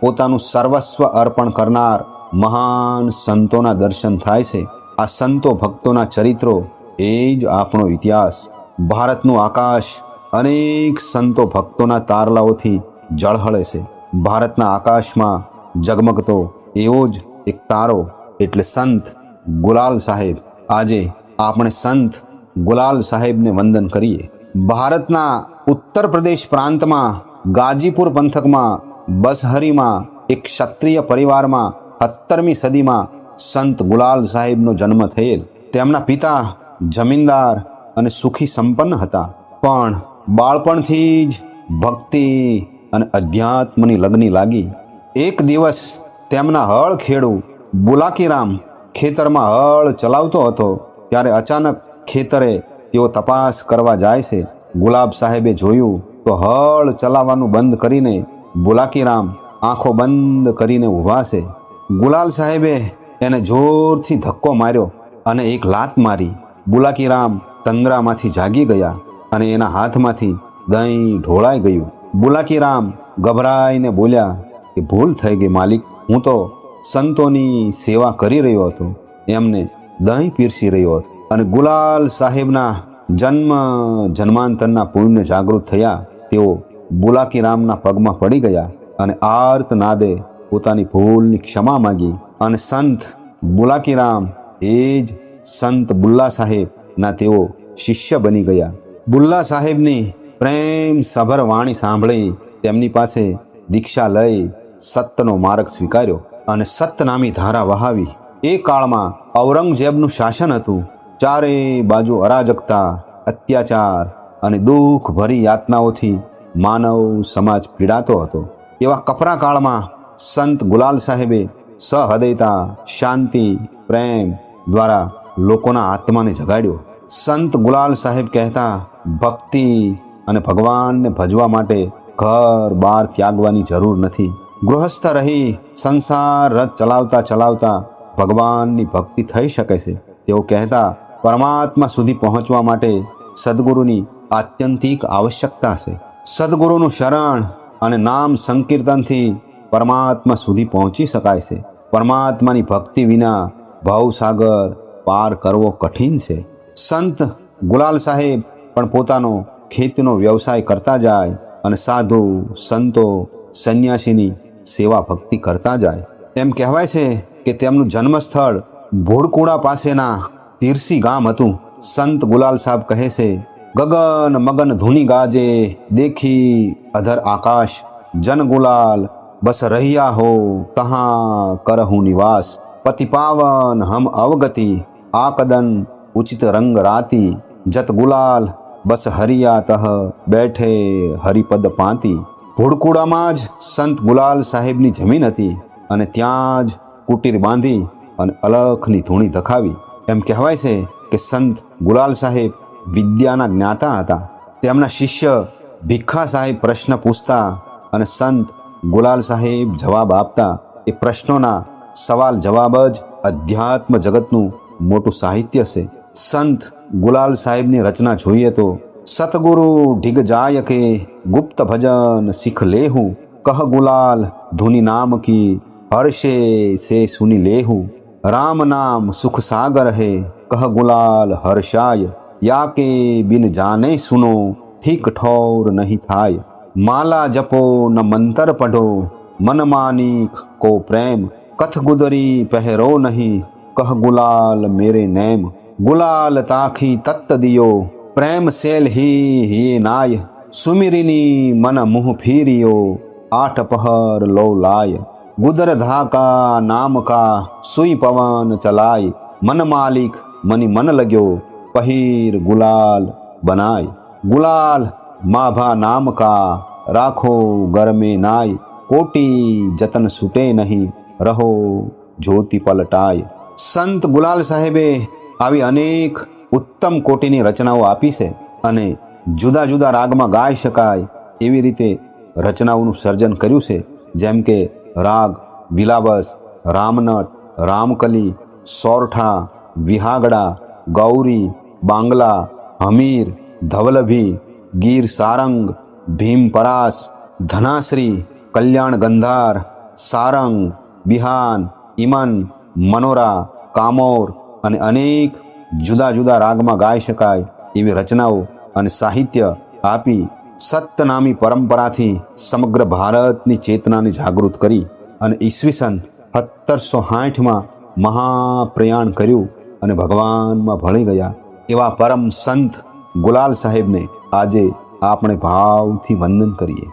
પોતાનું સર્વસ્વ અર્પણ કરનાર મહાન સંતોના દર્શન થાય છે. આ સંતો ભક્તોના ચરિત્રો એ જ આપણો ઇતિહાસ. ભારતનું આકાશ અનેક સંતો ભક્તોના તારલાઓથી ઝળહળે છે. ભારતના આકાશમાં ઝગમગતો એવો જ એક તારો, એટલે સંત ગુલાલ સાહેબ. આજે આપણે સંત ગુલાલ સાહેબને વંદન કરીએ. ભારતના ઉત્તર પ્રદેશ પ્રાંતમાં ગાજીપુર પંથકમાં બસહરીમાં એક ક્ષત્રિય પરિવારમાં સત્તરમી સદીમાં સંત ગુલાલ સાહેબનો જન્મ થયેલ. તેમના પિતા જમીનદાર અને સુખી સંપન્ન હતા. પણ બાળપણથી જ ભક્તિ અને અધ્યાત્મની લગ્ની લાગી. એક દિવસ તેમના હળ ખેડૂ બુલાકીરામ ખેતરમાં હળ ચલાવતો હતો. ત્યારે અચાનક ખેતરે તેઓ તપાસ કરવા જાય છે. ગુલાબ સાહેબે જોયું તો હળ ચલાવવાનું બંધ કરીને બુલાકીરામ આંખો બંધ કરીને ઊભા છે. ગુલાલ સાહેબે એને જોરથી ધક્કો માર્યો અને એક લાત મારી. બુલાકીરામ તંદ્રામાંથી જાગી ગયા અને એના હાથમાંથી દહીં ઢોળાઈ ગયું. બુલાકીરામ ગભરાઈને બોલ્યા કે ભૂલ થઈ ગઈ માલિક, હું તો સંતોની સેવા કરી રહ્યો હતો. એમને દહીં પીરસી રહ્યો હતો. અને ગુલાલ સાહેબના જન્મ જન્માંતરના પુણ્ય જાગૃત થયા. તેઓ બુલાકીરામના પગમાં પડી ગયા અને આર્ત નાદે પોતાની ભૂલની ક્ષમા માગી અને સંત બુલાકી રામ, એ જ સંત બુલ્લા સાહેબના તેઓ શિષ્ય બની ગયા. બુલ્લા સાહેબની પ્રેમ સભર વાણી સાંભળી તેમની પાસે દીક્ષા લઈ સત્યનો માર્ગ સ્વીકાર્યો અને સતનામી ધારા વહાવી. એ કાળમાં ઔરંગઝેબનું શાસન હતું. ચારે બાજુ અરાજકતા, અત્યાચાર અને દુઃખ ભરી યાતનાઓથી માનવ સમાજ પીડાતો હતો. એવા કપરા કાળમાં સંત ગુલાલ સાહેબે સહૃદયતા, શાંતિ, પ્રેમ દ્વારા લોકોના આત્માને જગાડ્યો. સંત ગુલાલ સાહેબ કહેતા, ભક્તિ અને ભગવાનને ભજવા માટે ઘર બાર ત્યાગવાની જરૂર નથી. ગૃહસ્થ રહી, સંસાર રથ ચલાવતા ચલાવતા ભગવાનની ભક્તિ થઈ શકે છે. તેઓ કહેતા, પરમાત્મા સુધી પહોંચવા માટે સદગુરુની આત્યંતિક આવશ્યકતા છે. સદગુરુનું શરણ અને નામ સંકીર્તનથી પરમાત્મા સુધી પહોંચી શકાય છે. પરમાત્માની ભક્તિ વિના ભાવસાગર પાર કરવો કઠિન છે. સંત ગુલાલ સાહેબ પણ પોતાનો ખેતીનો વ્યવસાય કરતા જાય અને સાધુ, સંતો, સંન્યાસીની સેવા ભક્તિ કરતા જાય. એમ કહેવાય છે કે તેમનું જન્મસ્થળ ભોળકુડા પાસેના તીરસી ગામ હતું. સંત ગુલાલ સાહેબ કહે છે ગગન મગન ધૂની ગાજે, દેખી અધર આકાશ, જન ગુલાલ, બસ રહ્યા હો, તહાં કરહું નિવાસ. પતિ પાવન હમ અવગતિ આ કદન ઉચિત રંગ રાતી. જત ગુલાલ, બસ હરિયા તહ બેઠે હરિપદ પાંતી. ભૂડકુડામાં જ સંત ગુલાલ સાહેબની જમીન હતી અને ત્યાં જ કુટીર બાંધી અને અલખની ધૂણી ધખાવી. એમ કહેવાય છે કે સંત ગુલાલ સાહેબ વિદ્યાના જ્ઞાતા હતા. તેમના શિષ્ય ભીખા સાહેબ પ્રશ્ન પૂછતા અને સંત ગુલાલ સાહેબ જવાબ આપતા એ પ્રશ્નોના સવાલ જવાબ જ અધ્યાત્મ જગતનું મોટું સાહિત્ય છે. સંત ગુલાલ સાહેબની રચના જોઈએ તો, સતગુરુ ઢીગ જાય કે ગુપ્ત ભજન શીખ લેહું? કહ ગુલાલ, ધુની નામ કી હર્ષે સે સુની લેહું? રામ નામ સુખ સાગર હે? કહ ગુલાલ, હર્ષાય યા કે બિન જાને સુનો ઠીક ઠોર નહીં થાય માલા જપો ન મંતર પઢો મન માનિક કો પ્રેમ કથ ગુદરી પહેરો નહીં કહ ગુલાલ મેરે નેમ ગુલાલ તાખી તત્ત દિયો પ્રેમ સેલ હી હી નાય સુમિરીની મન મુહ ફીરિયો આઠ પહર લો લાય ગુદર ધાકા નામ કા સુઈ પવન ચલાય મન માલિક મની મન લગ્યો પહીર ગુલાલ બનાય ગુલાલ માભા નામ કા રાખો ગરમે નાય કોટી જતન છૂટે નહીં રહો જ્યોતિ પલટાય સંત ગુલાલ સાહેબે આવી અનેક ઉત્તમ કોટીની રચનાઓ આપી છે અને જુદા જુદા રાગમાં ગાઈ શકાય એવી રીતે રચનાઓનું સર્જન કર્યું છે. જેમ કે રાગ વિલાબસ રામનટ, રામકલી, સોરઠા, વિહાગડા, ગૌરી બાંગલા, હમીર, ધવલભી, ગીર સારંગ ભીમપરાસ ધનાશ્રી, કલ્યાણ ગંધાર, સારંગ, બિહાન, ઇમન, મનોરા, કામોર અને અનેક જુદા જુદા રાગમાં ગાઈ શકાય એવી રચનાઓ અને સાહિત્ય આપી સત્યનામી પરંપરાથી સમગ્ર ભારતની ચેતનાને જાગૃત કરી અને ઈસવીસન સત્તરસો સાઠમાં મહાપ્રયાણ કર્યું અને ભગવાનમાં ભળી ગયા. એવા પરમ સંત ગુલાલ સાહેબને આજે આપણે ભાવથી વંદન કરીએ.